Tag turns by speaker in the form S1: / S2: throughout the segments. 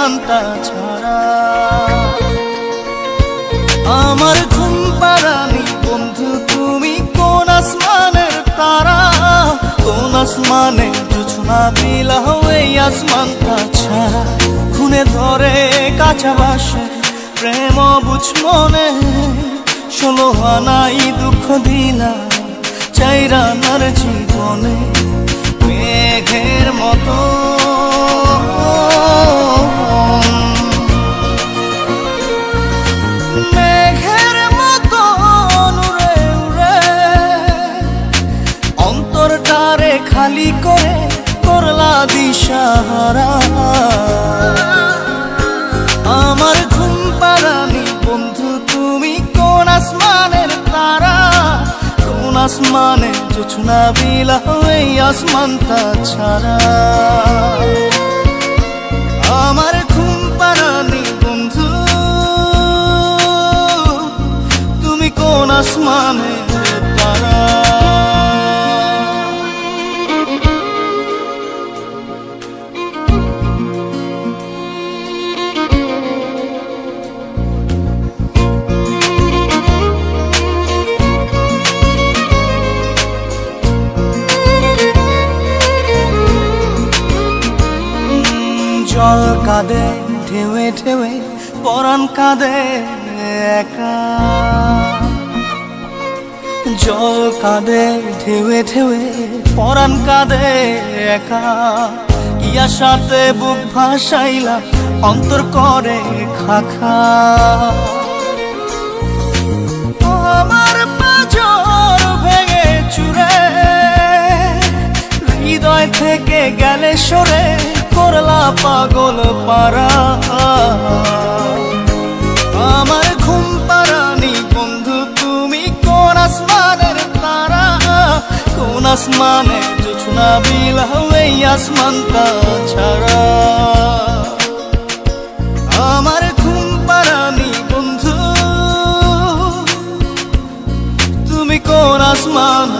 S1: আসমানটা ছাড়া। আমার ঘুম পারানি বন্ধু, তুমি কোন আসমানের তারা? কোন আসমানে জোছনা বিলাহ এই আসমানটা ছাড়া। খুনে ধরে কাঁচা বাসে, প্রেম বুঝ মনে। ষোলো আনাই দুঃখ দিলা চাইরা নার জীবনে, মেঘের মতো। দিশাহারা আমার ঘুম পারানি বন্ধু, তুমি কোন আসমানের তারা? কোন আসমানে জোছনা বিলাহ এই আসমানটা ছাড়া আমার ঘুম পারানি বন্ধু, তুমি কোন আসমানের ঢেউে ঢেউে পরাণ কাঁদে একা। ইয়া সাথে বুক ভাসাইলা, অন্তর করে খাখা। আমার পাজর ভেঙে চুরে, হৃদয় থেকে গেলে সরে, করলা পাগল পারা আসমানে জোছনা হবে আসমান তা ছাড়া আমার ঘুম পারানি বন্ধু তুমি কোন আসমানের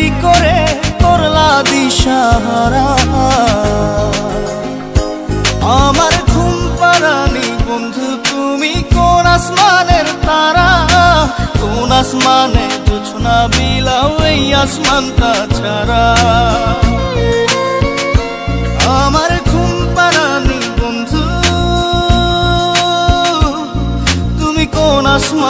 S1: খালি করে করলা দিশাহারা। আমার ঘুম পারানি বন্ধু, তুমি কোন আসমানের তারা? কোন আসমানে জোছনা বিলাও এই আসমানটা ছাড়া। আমার ঘুম পারানি বন্ধু, তুমি কোন আসমানের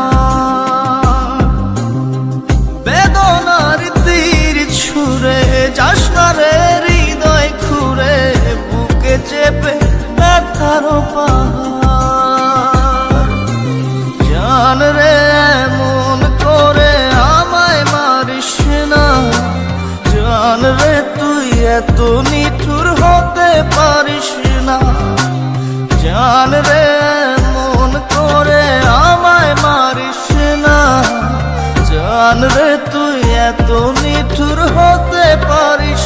S1: পাহাড় জান রে মন করে আমায় মারিস না। জান রে, তুই এত নিঠুর হতে পারিস না। জান রে মন করে আমায় মারিস না। জান রে, তুই এত নিঠুর হতে পারিস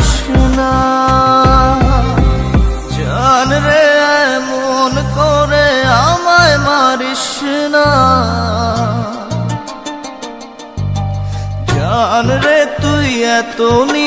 S1: এত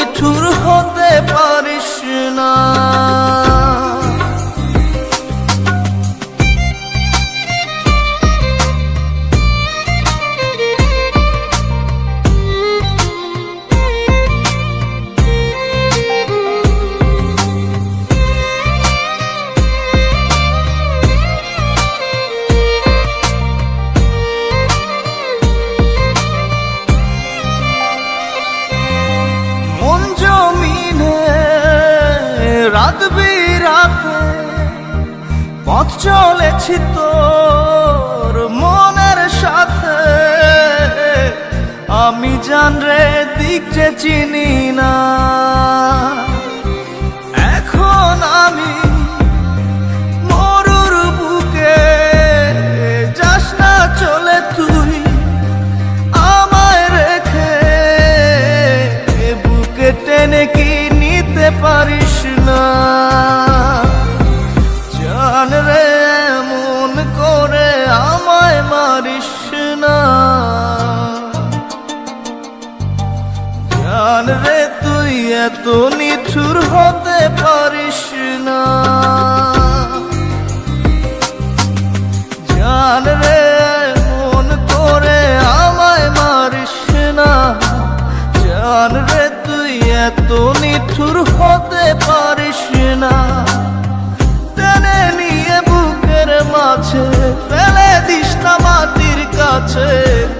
S1: কাছে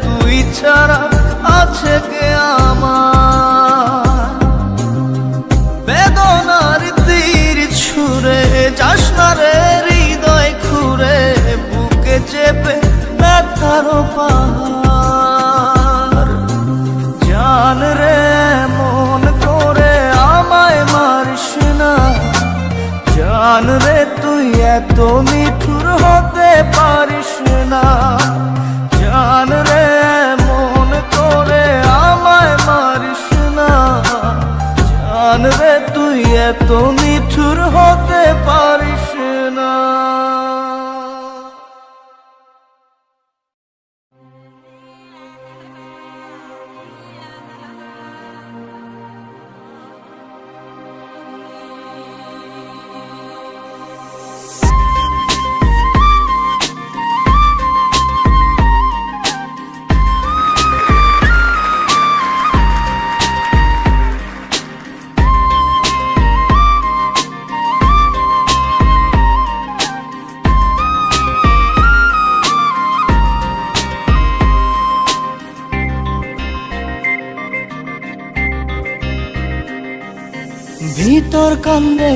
S1: তুই ছাড়া আছে কে আমার? বেদনার তীর ছুঁড়ে যাস না রে হৃদয় খুঁড়ে, বুকে চেপে ব্যথার পাহাড়। জান রে, মন করে আমায় মারিস না। জান রে, তুই এত নিঠুর হতে পারিস না। এত নিঠুর হতে পারিস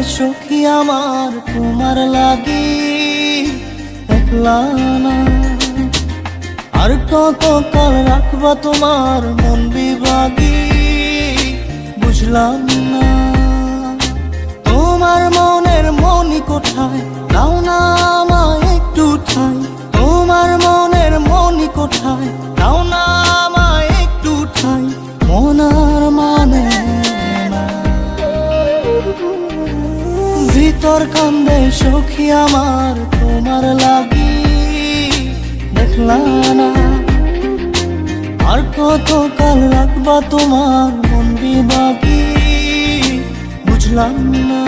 S1: সখী আমার তোমার লাগি একলা আর কত কাল রাখবা তোমার মন বিভাগী, বুঝলাম না। তোমার মনের মনি কোথায়? দাও না আমায় একটু ঠাই। তোমার মনের মনি কোথায়? দাও না আমায় একটু ঠাই। মানে ভিতর কান্দে সখী আমার, তোমার লাগি দেখলাম না। আর কত কাল রাখবা তোমার মন বাকি বুঝলাম না।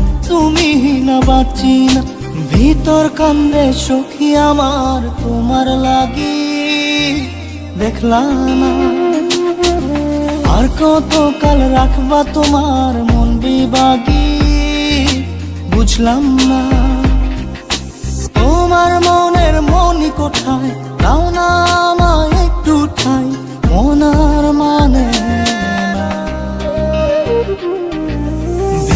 S1: তুমি ভিতর কান্দে সখী আমার তোমার লাগি। দেখলা না, আর কত কাল রাখবা তোমার মন বিভাগী। বুঝলাম না, তোমার মনের মনি কোথায়? দাও না আমায় একটু ঠাই মনার মানে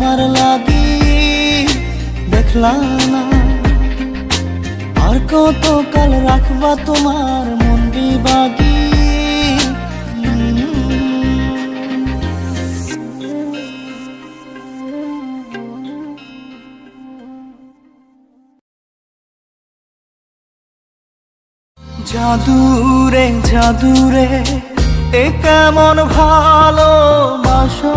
S1: তোমার লাগি দেখলা না। আর কত কাল রাখবা তোমার মন বিভাগী জাদুরে জাদুরে, এ কেমন ভালোবাসা?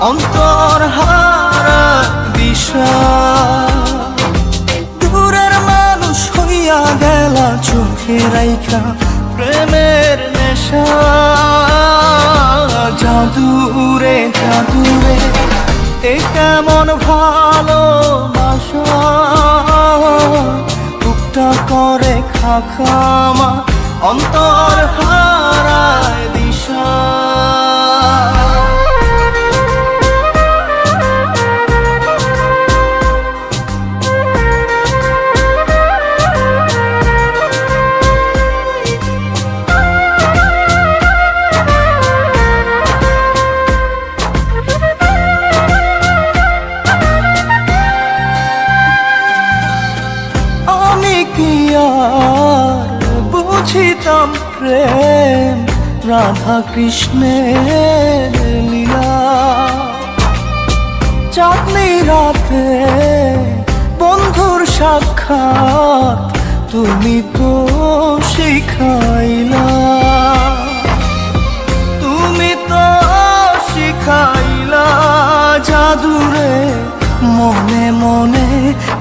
S1: অন্তর হারা দিশা দূরের মানুষ হইয়া গেল চোখে রাইখা প্রেমের নেশা। জাদুরে জাদুরে, এ কেমন ভালোবাসা? বুকটা করে খাখামা অন্তর হারায় দিশা।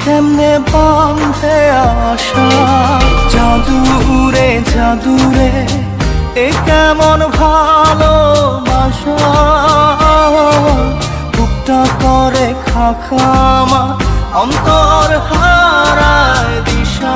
S1: কেমনে বাঁধে আশা জাদুরে জাদুরে এ কেমন ভালোবাসা। বুকটা করে খাখামা অন্তর হারায় দিশা।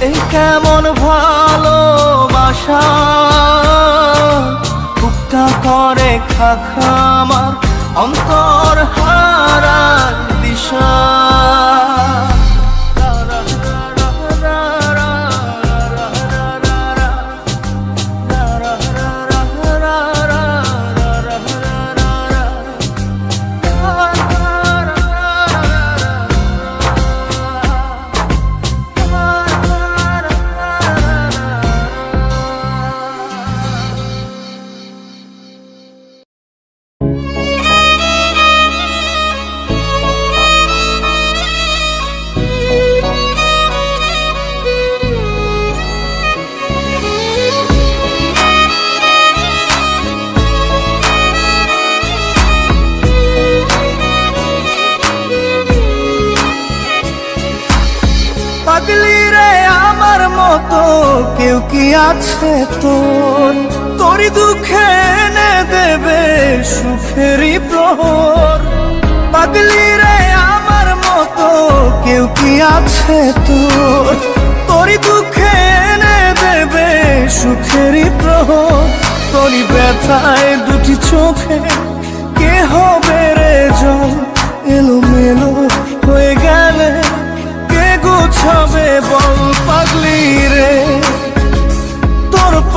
S1: এই কেমন ভালোবাসা? বুকটা করে খামার অন্তর হারার দিশা। আছে তোর, তোরই দুঃখে এনে দেবে সুখেরই প্রহর। পাগলি রে আমার মতো কেউ কি আছে তোর, তোরই দুঃখে এনে দেবে সুখেরই প্রহর। তোরই ব্যথায় দুটি চোখে কে হবে রে জল এলো মেলো হয়ে গেলে কে গুছাবে বল পাগলি রে?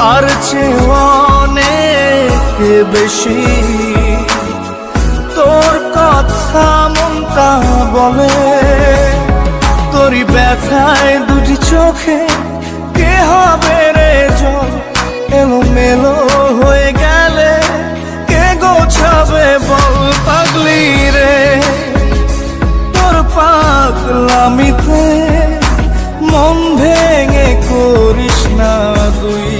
S1: তার চেয়ে বেশি। তোর কথা মনটা বলে তোরই ব্যথায় দুটি চোখে কে হবে রে জল? এলো মেলো হয়ে গেলে কে গোছাবে বল পাগলি রে? তোর পাগলামিতে মন ভেঙে করিস না তুই।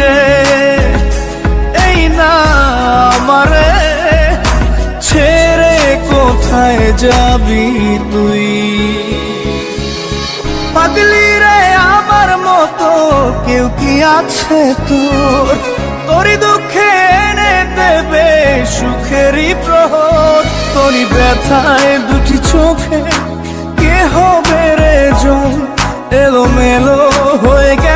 S1: রে, এই না আমারে, ছেড়ে কোথায় যাবি তুই? পাগলি রে আমার মতো কেউ কি আছে তোর? তোরই দুঃখে এনে দেবে সুখেরই প্রহর। তোরই ব্যথায় দুটি চোখে কে হবে রে জল এলো মেলো হয়ে গেলে